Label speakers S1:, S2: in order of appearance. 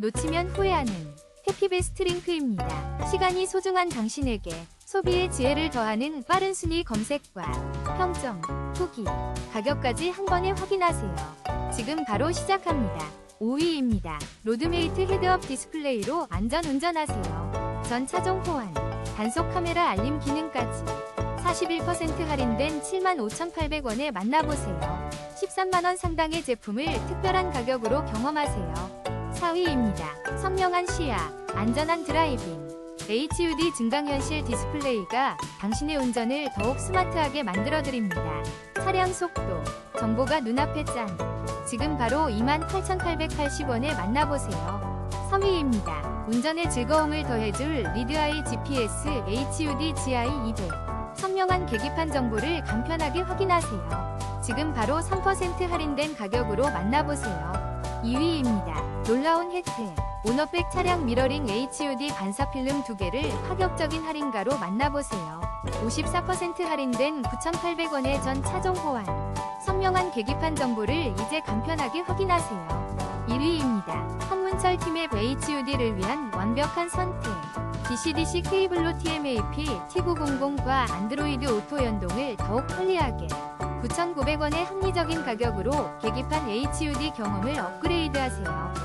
S1: 놓치면 후회하는 해피베스트 링크입니다. 시간이 소중한 당신에게 소비의 지혜를 더하는 빠른 순위 검색과 평점, 후기, 가격까지 한 번에 확인하세요. 지금 바로 시작합니다. 5위입니다. 로드메이트 헤드업 디스플레이로 안전 운전하세요. 전 차종 호환, 단속 카메라 알림 기능까지 41% 할인된 75,800원에 만나보세요. 13만원 상당의 제품을 특별한 가격으로 경험하세요. 4위입니다. 선명한 시야, 안전한 드라이빙. HUD 증강현실 디스플레이가 당신의 운전을 더욱 스마트하게 만들어드립니다. 차량 속도, 정보가 눈앞에 짠. 지금 바로 28,880원에 만나보세요. 3위입니다. 운전의 즐거움을 더해줄 리드아이 GPS HUD GI200. 선명한 계기판 정보를 간편하게 확인하세요. 지금 바로 3% 할인된 가격으로 만나보세요. 2위입니다. 놀라운 혜택. 오너백 차량 미러링 HUD 반사필름 2개를 파격적인 할인가로 만나보세요. 54% 할인된 9,800원의 전 차종 호환. 선명한 계기판 정보를 이제 간편하게 확인하세요. 1위입니다. 한문철 팀의 HUD를 위한 완벽한 선택. DC-DC 케이블로 TMAP T900과 안드로이드 오토 연동을 더욱 편리하게 9,900원의 합리적인 가격으로 계기판 HUD 경험을 업그레이드하세요.